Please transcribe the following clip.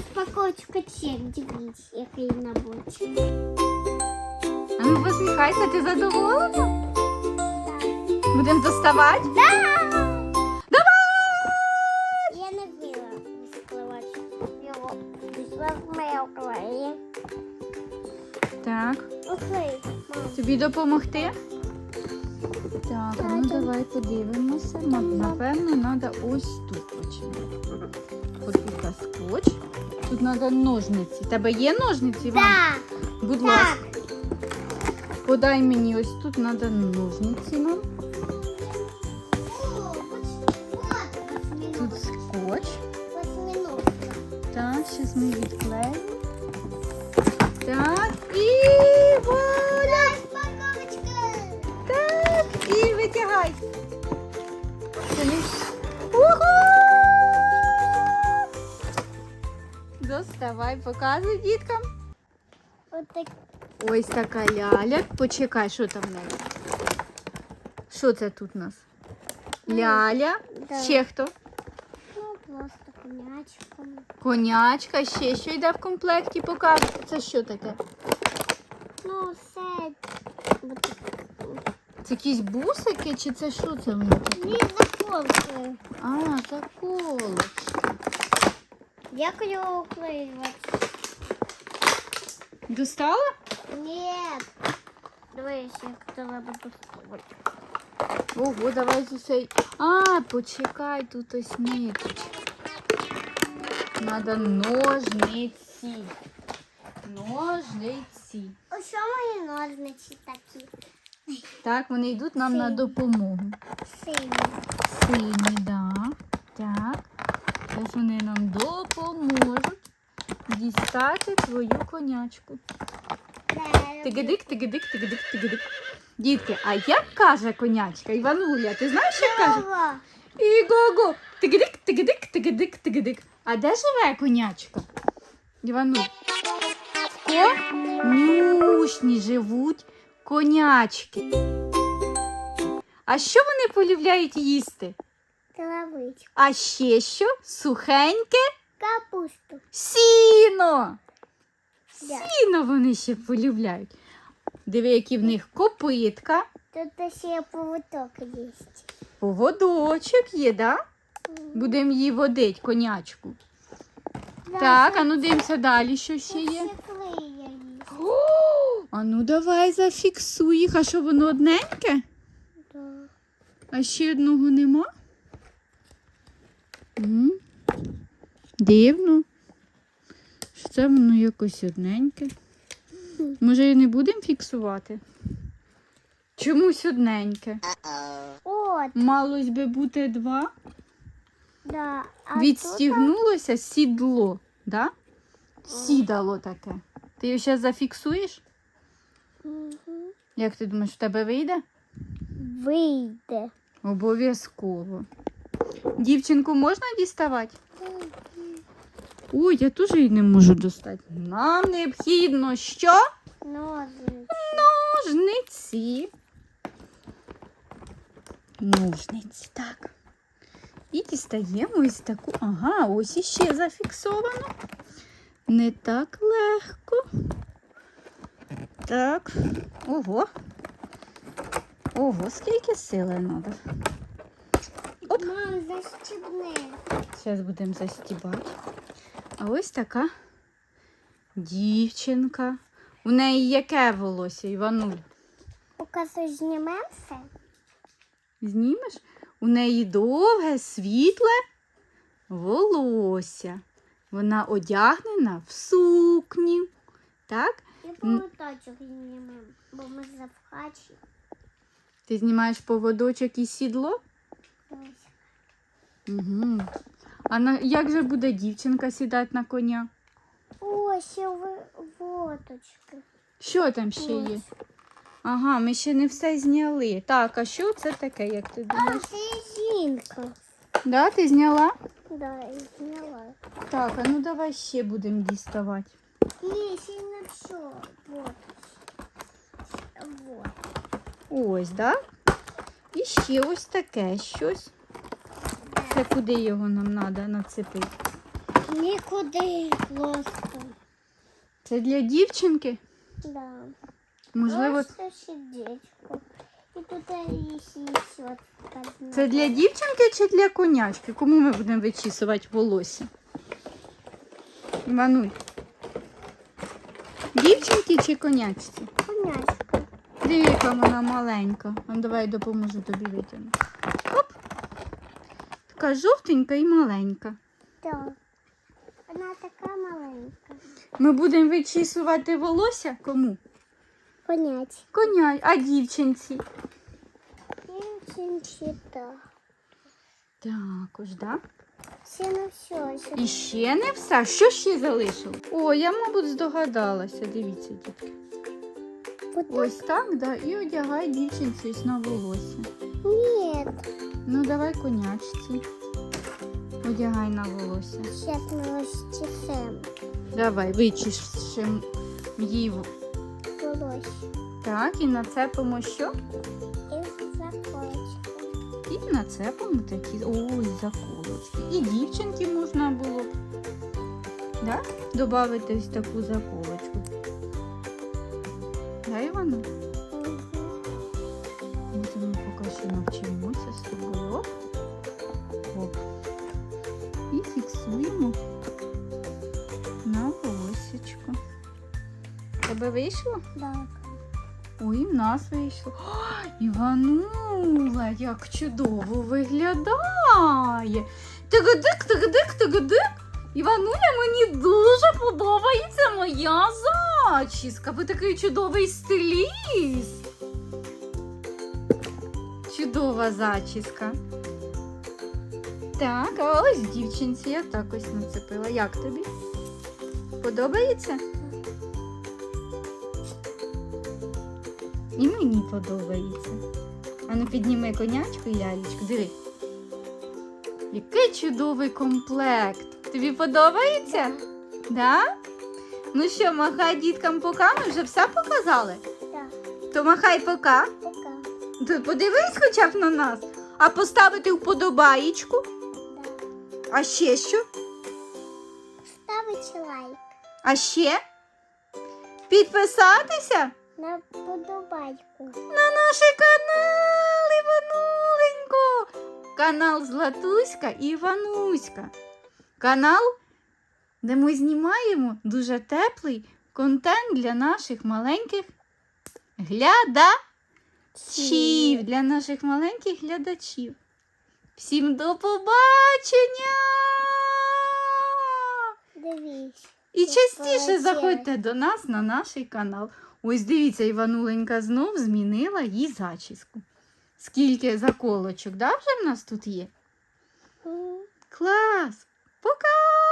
розпаковочка чек, дивіться, який наборчик. А ну посміхайся, ти задоволена? Будемо доставати? Я не вміла розкривати його. Пішла в моє. Так. Оклей, мам. Тобі допомогти? Так, ну давай подивимося. Напевно, треба ось тут починати. Ось тут скотч. Тут треба ножниці. Тебе є ножниці? Іван? Так, Будь ласка, подай мені ось тут треба ножниці нам. О, Тут скотч. Так, зараз ми відклеїмо. Доставай, показуй діткам. От так. Ось така ляля. Почекай, що там в неї? Що це тут у нас? Ляля. Да. Ще хто? Ну, просто конячком. Конячка, ще що йде в комплекті, показуй. Це що таке? Ну, все. Це якісь бусики чи це що це таке? Дві заколки. А, заколочки. Як його уклеювати? Достала? Ні. Дивись, як треба доставати. Ого, давай з усей. А, почекай, тут ось ниточка. Надо ножниці. Ножниці. Ось мої ножниці такі? Так, вони йдуть нам на допомогу. Сині. Сині, да. Так. Зараз вони нам допоможуть дістати твою конячку. Тигидик, тигидик, тигидик, тигидик. Дітки, а як каже конячка? Івануля, ти знаєш, як каже? Ого. І го-го. Тигидик, тигидик, тигидик, тигидик. А де живе конячка? Івану. В конюшні живуть конячки. А що вони полюбляють їсти? Травичку. А ще що? Сухеньке Капусту. сіно. Да. Сіно вони ще полюбляють. Диви, які в них копитка, Тут ще повиток є. поводочок є, да? Будемо її водить, конячку. Так, а ну дивимося далі, що ще є. Є. О, а ну давай зафіксуй їх, а що воно одненьке? Да. А ще одного нема? Дивно. Що це воно якось одненьке. Може і не будемо фіксувати? Чомусь одненьке. От, Малось би бути два. да. А Відстігнулося сідло, да? Сідало таке. Ти його зараз зафіксуєш? Мгм. Як ти думаєш, в тебе вийде? Вийде. Обов'язково. Дівчинку можна діставати? Ой, я теж її не можу достати. Нам необхідно що? Ножниці. Ножниці. Ножниці, так. І дістаємо ось таку. Ага, ось іще зафіксовано. Не так легко. Так. Ого. Ого, скільки сили треба. Оп. Мам, защібни. Зараз будемо застібати. А ось така дівчинка. У неї яке волосся, Івануль? Поки знімемо все. Знімеш? У неї довге, світле волосся. Вона одягнена в сукні. Так? І повиточок знімемо, бо ми запхачі. Ти знімаєш поводочок і сідло? Угу. А на, як же буде дівчинка сідати на коня? О, ще ви- Що там ще є? Ага, ми ще не все зняли. Так, а що це таке, як ти А, думаєш? це жінка. Да, ти зняла? Да, я зняла. Так, а ну давай ще будемо діставати. Ні, ще не все. Вот. Вот. Ось, да? І ще ось таке щось. Це куди його нам треба нацепити? Нікуди просто. Це для дівчинки? Да. Можливо, Просто сердечко. І тут ще це для дівчинки чи для конячки? Кому ми будемо вичісувати волосся? Івануль. Дівчинки чи конячці? Конячка. Диви, яка вона маленька. А давай допоможу тобі витягнути. Така жовтенька і маленька. Так. Вона така маленька. Ми будемо вичісувати волосся кому? Понять. Коня, а дівчинці. Дівчинці так. Так? Все на все. ще. І ще не все. Що ще залишилось? О, я, мабуть, здогадалася. Дивіться, дітки. Ось так, да, і одягай дівчинці на волосся. Нет. Ну, давай конячці. Одягай на волосся. Сейчас мы расчесаем Давай, вичішемо її. волосся. Так, і нацепимо що? Заколочку. І нацепимо такі. Ой, заколочки. І дівчинки можна було б. Да? Добавити ось таку заколочку. Да, Івана? І фіксуємо на волосечко. Тебе вийшло? Так. Ой, в нас вийшло. О, Іванула, як чудово виглядає. Тигадик, тигадик, тигадик. Івануля, мені дуже подобається моя зачіска. Ви такий чудовий стиліст. Чудова зачіска. Так, а ось дівчинці я так ось нацепила. Як тобі? Подобається? І мені подобається. Ану підніми конячку, і Ялічку, диви. Який чудовий комплект. Тобі подобається? Да? Ну що, махай діткам пока, ми вже все показали? Так. То махай пока. Пока. То подивись хоча б на нас. А поставити вподобаєчку. А ще що? Ставить лайк. А ще? Підписатися На подобайку. на наш канал Івануленько. Канал Златуська і Івануська. Канал, де ми знімаємо дуже теплий контент для наших маленьких глядачів. Для наших маленьких глядачів. Всім до побачення! Дивіться. І частіше заходьте до нас на наш канал. Ось дивіться, Івануленька знов змінила їй зачіску. Скільки заколочок, да, вже в нас тут є? Клас! Пока!